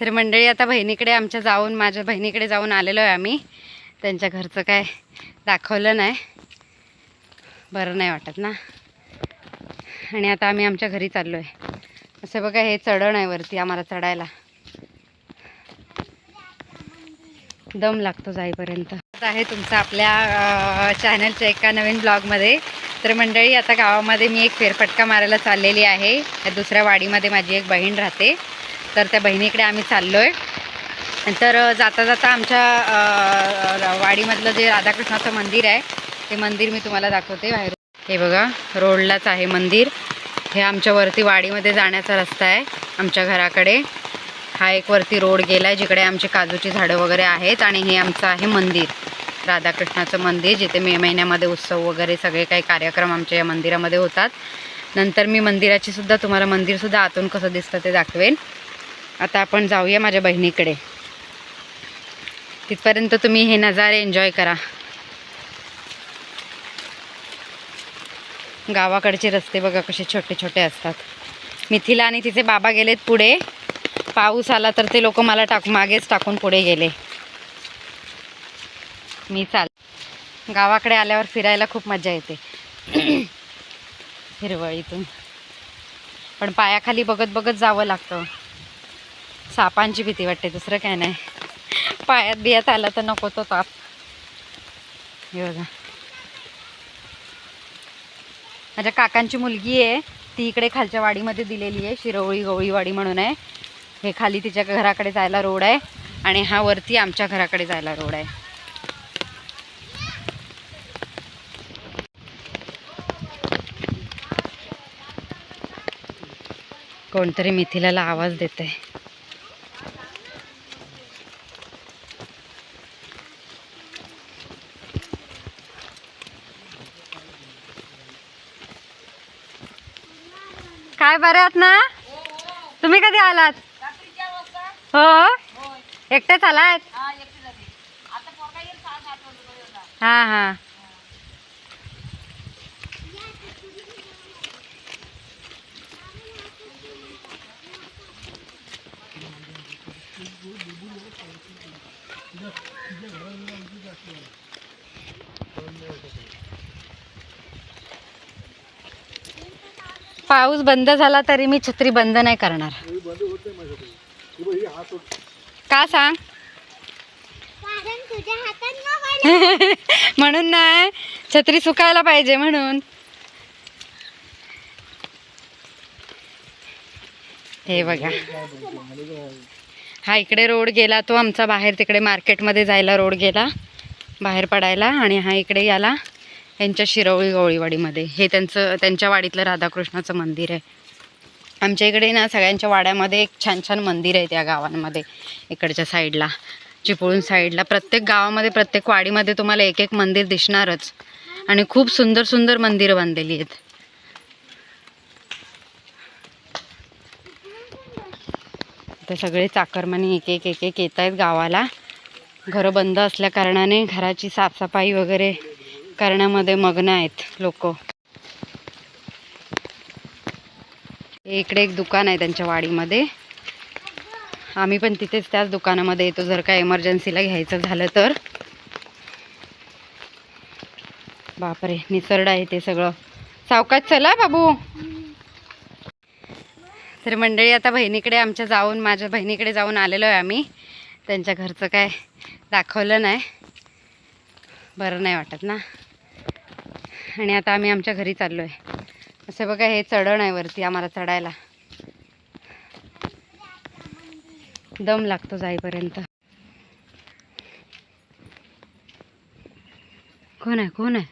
तर मंडळी आता बहिणीकडे आमच्या जाऊन माझ्या बहिणीकडे जाऊन आलेलो आहे आम्ही. त्यांच्या घरचं काय दाखवलं नाही. बरं नाही वाटत ना. आणि आता आम्ही आमच्या घरी चाललो आहे असं बघा हे चढण आहे वरती आम्हाला चढायला. दम लागतो जाईपर्यंत. आहे तुमचं आपल्या चॅनलच्या एका नवीन ब्लॉगमध्ये तर मंडळी आता गावामध्ये मी एक फेरफटका मारायला चाललेली आहे. दुसऱ्या वाडीमध्ये माझी एक बहीण राहते. तर त्या बहिणीकडे आम्ही चाललो आहे तर जाता जाता आमच्या वाडीमधलं जे राधाकृष्णाचं मंदिर आहे ते मंदिर मी तुम्हाला दाखवते बाहेर हे बघा रोडलाच आहे मंदिर. हे आमच्या वरती वाडीमध्ये जाण्याचा रस्ता आहे आमच्या घराकडे. हा एक वरती रोड गेला आहे जिकडे आमची काजूची झाडं वगैरे आहेत आणि हे आमचं आहे मंदिर. राधाकृष्णाचं मंदिर जिथे मे महिन्यामध्ये उत्सव वगैरे सगळे काही कार्यक्रम आमच्या या मंदिरामध्ये होतात. नंतर मी मंदिराची सुद्धा तुम्हाला मंदिरसुद्धा आतून कसं दिसतं ते दाखवेन. आता आपण जाऊया माझ्या बहिणीकडे. तिथपर्यंत तुम्ही हे नजारे एन्जॉय करा. गावाकडचे रस्ते बघा कसे छोटे छोटे असतात. मिथिला आणि तिचे बाबा गेलेत पुढे. पाऊस आला तर ते लोक मला टाक मागेच टाकून पुढे गेले. मी चाल गावाकडे आल्यावर फिरायला खूप मजा येते. हिरवळीतून पण पायाखाली बघत बघत जावं लागतं. सापांची भीती वाटते दुसरं काय नाही. पायात बियात आलं तर नको तो ताप. हे बघा. माझ्या काकांची मुलगी आहे ती इकडे खालच्या वाडीमध्ये दिलेली आहे शिरवळी गवळीवाडी म्हणून आहे. हे खाली तिच्या घराकडे जायला रोड आहे आणि हा वरती आमच्या घराकडे जायला रोड आहे. कोणतरी मिथिलाला आवाज देते काय बरे आहात ना? तुम्ही कधी आलात? हो? एकटेच आलात? हा हा. पाऊस बंद झाला तरी मी छत्री बंद नाही करणार. का सांग? म्हणून नाही छत्री सुकायला पाहिजे म्हणून. हे बघा. हा इकडे रोड गेला तो आमचा बाहेर तिकडे मार्केटमध्ये जायला रोड गेला बाहेर पडायला आणि हा इकडे याला. यांच्या शिरवळी गवळीवाडीमध्ये. हे त्यांचं त्यांच्या वाडीतलं राधाकृष्णाचं मंदिर आहे. आमच्या इकडे ना सगळ्यांच्या वाड्यामध्ये एक छान छान मंदिर आहे त्या गावांमध्ये इकडच्या साईडला. चिपळूण साईडला. प्रत्येक गावामध्ये प्रत्येक वाडीमध्ये तुम्हाला एक एक मंदिर दिसणारच. आणि खूप सुंदर सुंदर मंदिरं बांधलेली आहेत. तर सगळे चाकरमानी एक एक एक एक येत आहेत गावाला. घरं बंद असल्या कारणाने घराची साफसफाई वगैरे करण्यामध्ये मग्न आहेत लोक. इकडे एक दुकान आहे त्यांच्या वाडीमध्ये. आम्ही पण तिथेच त्याच दुकानामध्ये येतो जर काय इमर्जन्सीला घ्यायचं झालं तर. बापरे निसर्ड आहे ते सगळं. सावकाश चला बाबू. तर मंडळी आता बहिणीकडे आमच्या जाऊन माझ्या बहिणीकडे जाऊन आलेलो आहे आम्ही. त्यांच्या घरचं काय दाखवलं नाही. बरं नाही वाटत ना. आणि आता आम्ही आमच्या घरी चाललो आहे असं बघा हे चढण आहे वरती आम्हाला चढायला. दम लागतो जाईपर्यंत. कोण आहे? कोण आहे?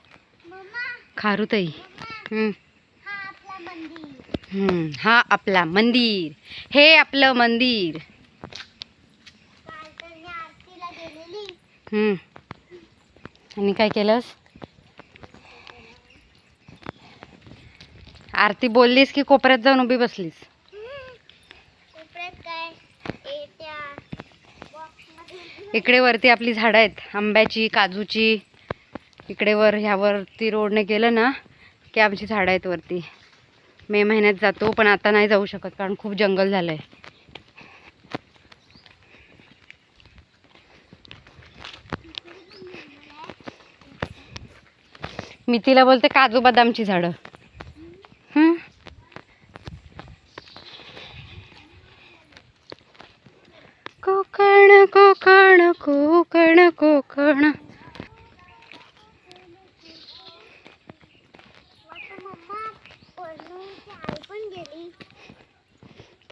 खारुताई. हम्म. हा आपला मंदिर. हम्म, हा आपला मंदिर. हे. आणि काय केलंस? आरती बोललीस की कोपऱ्यात जाऊन उभी बसलीस? इकडे वरती आपली झाडं आहेत. आंब्याची काजूची. इकडे वर ह्यावरती रोडने गेलं ना की आमची झाडं आहेत वरती. मे महिन्यात जातो पण आता नाही जाऊ शकत कारण खूप जंगल झालं आहे मी तिला बोलते काजू बदामची झाडं.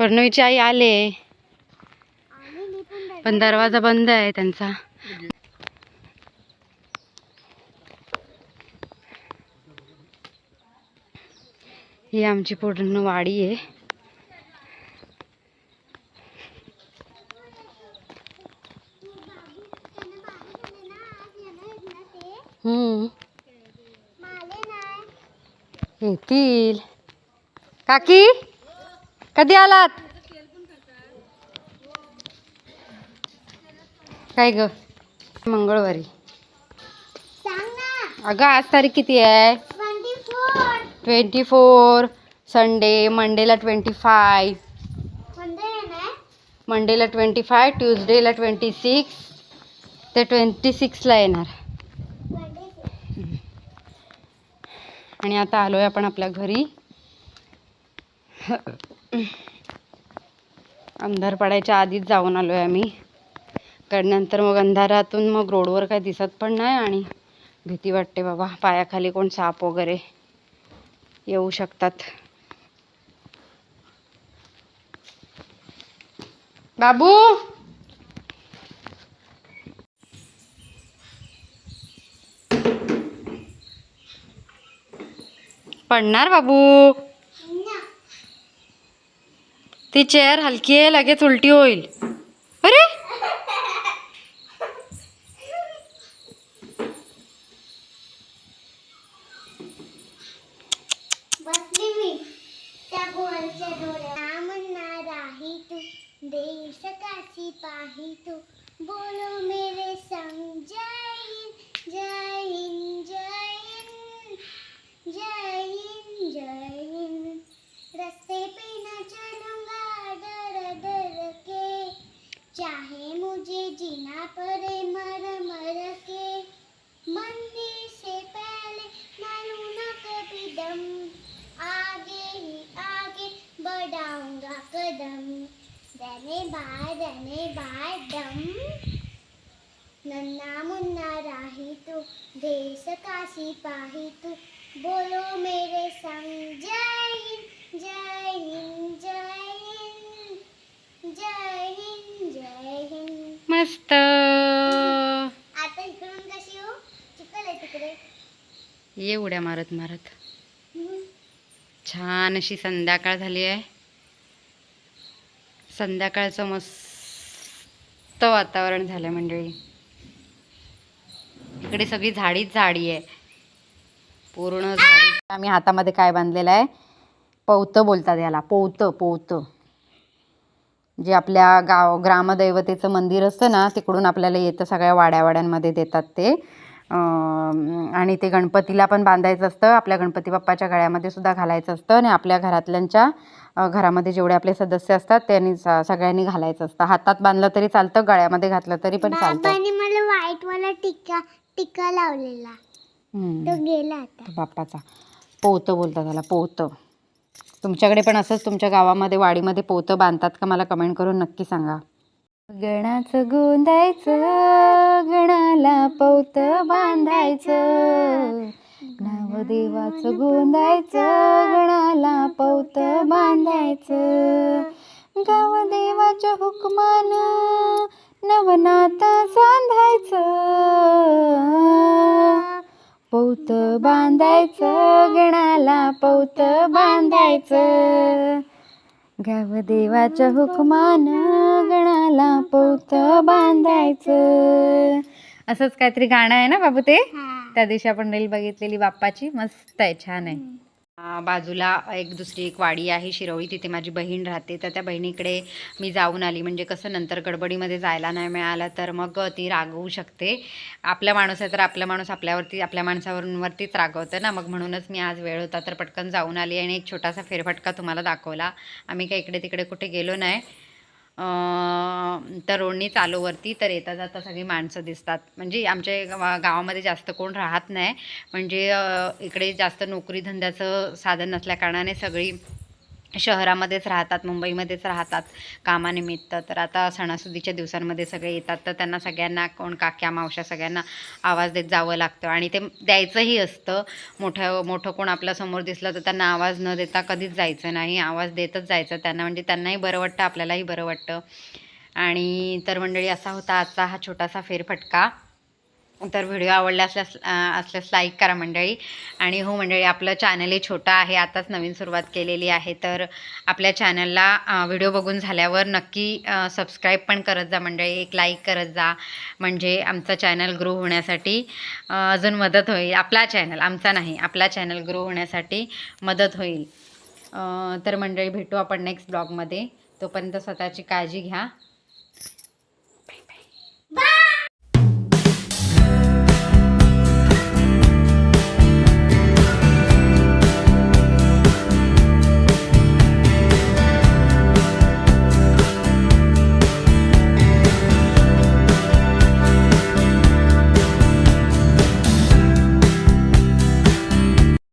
परणवीची आई आले. पण दरवाजा बंद आहे त्यांचा. ही आमची पूर्ण वाडी आहे. हम्म, येतील. काकी? कधी आलात? काय ग? मंगळवारी. अगं आज तारीख किती आहे? ट्वेंटी फोर संडे मंडेला ट्वेंटी फाय ना? मंडेला ट्वेंटी फाय ट्युजडेला ट्वेंटी सिक्स ते ट्वेंटी सिक्सला येणार आणि आता आलो आहे आपण आपल्या घरी. अंधार पडायच्या आधीच जाऊन आलो आहे आम्ही. कारण नंतर मग अंधारातून मग रोडवर काही दिसत पण नाही आणि भीती वाटते बाबा पायाखाली कोण साप वगैरे येऊ शकतात. बाबू! पडणार बाबू! ती चेअर हलकी आहे लगेच उलटी होईल. अरे! बसली त्या म्हणणार तू. देश काशी पाही तू? बोलो मेरे संग जय हिंद जय हिंद जय हिंद जय हिंद जय हिंद रास्ते पे न चलूंगा डर डर के चाहे मुझे जीना पड़े मर मर के मरने से पहले मैं लूँ कभी दम आगे ही आगे बढ़ाऊंगा कदम दने बाय दने बाय दम नन्ना मुन्ना राही तू देश का सिपाही तू. बोलो मेरे संग जय हिंद जय हिंद जय हिंद जय हिंद जय हिंद. मस्त. आता इकडून कशी हो? चिकल आहे तिकडे. ये उड्या मारत. मारत. छान अशी संध्याकाळ झाली आहे. संध्याकाळचं मस्त वातावरण झालं मंडळी. इकडे सगळी झाडीच झाडी आहे. पूर्ण झाडी. आम्ही हातामध्ये काय बांधलेलं आहे? पवतं बोलतात याला. पोवतं पोवतं जे आपल्या गाव ग्रामदैवतेचं मंदिर असतं ना तिकडून आपल्याला येतं सगळ्या वाड्यावाड्यांमध्ये देतात ते. आणि ते गणपतीला पण बांधायचं असतं. आपल्या गणपती बाप्पाच्या गळ्यामध्ये सुद्धा घालायचं असतं आणि आपल्या घरातल्यांच्या घरामध्ये जेवढे आपले सदस्य असतात त्यांनी सगळ्यांनी घालायचं असतं. हातात बांधलं तरी चालतं गळ्यामध्ये घातलं तरी पण चालतं. मला व्हाईट टिक्का लावलेला. तो गेला आता. बाप्पाचा. पोवतं बोलतात त्याला पोवतं तुमच्याकडे पण असंच तुमच्या गावामध्ये वाडीमध्ये पोवतं बांधतात का? मला कमेंट करून नक्की सांगा. गणाचं गोंदायचं गणाला पवत बांधायचं. नाव देवाचं गोंदायचं गणाला पवत बांधायचं. गाव देवाच्या हुकमानं नवनाता सांधायचं. पौत बांधायचं गणाला पौत बांधायचं. गाव देवाच्या हुकमानं गणाला पौत बांधायचं. असंच काहीतरी गाणं आहे ना बाबू ते? त्या दिवशी आपण रील बघितलेली बाप्पाची. मस्त आहे छान आहे. बाजूला एक दुसरी एक वाडी आहे शिरवळी तिथे माझी बहीण राहते. तर त्या बहिणीकडे मी जाऊन आली. म्हणजे कसं नंतर गडबडीमध्ये जायला नाही मिळालं तर मग ती रागवू शकते. आपला माणूस आहे तर आपला माणूस आपल्यावरती आपल्या माणसावरून वरतीच रागवतं ना. मग म्हणूनच मी आज वेळ होता तर पटकन जाऊन आली आणि एक छोटासा फेरफटका तुम्हाला दाखवला. आम्ही काही इकडे तिकडे कुठे गेलो नाही. अं, चालूवरती तर येता जाता सगळी माणसं दिसतात. म्हणजे आमच्या गावा- गावामध्ये जास्त कोण राहत नाही. म्हणजे इकडे जास्त नोकरी धंद्याचं साधन नसल्याकारणाने सगळी शहरामध्येच राहतात मुंबईमध्येच राहतात कामानिमित्त. तर आता सणासुदीच्या दिवसांमध्ये सगळे येतात तर त्यांना सगळ्यांना कोण काक्या मावश्या सगळ्यांना आवाज देत जावं लागतं आणि ते द्यायचंही असतं. मोठं मोठं कोण आपल्यासमोर दिसलं तर त्यांना आवाज न देता कधीच जायचं नाही. आवाज देतच जायचं त्यांना म्हणजे त्यांनाही बरं वाटतं आपल्यालाही बरं वाटतं. आणि तर मंडळी असा होता आजचा हा छोटासा फेरफटका. तर व्हिडिओ आवडला असल्यास असल्यास लाईक करा मंडळी. आणि हो मंडळी आपलं चॅनलही छोटं आहे आताच नवीन सुरुवात केलेली आहे. तर आपल्या चॅनलला व्हिडिओ बघून झाल्यावर नक्की सबस्क्राईब पण करत जा मंडळी. एक लाईक करत जा. म्हणजे आमचा चॅनल ग्रो होण्यासाठी अजून मदत होईल. आपला चॅनल आमचा नाही. आपला चॅनल ग्रो होण्यासाठी मदत होईल. तर मंडळी भेटू आपण नेक्स्ट ब्लॉगमध्ये तोपर्यंत स्वतःची काळजी घ्या.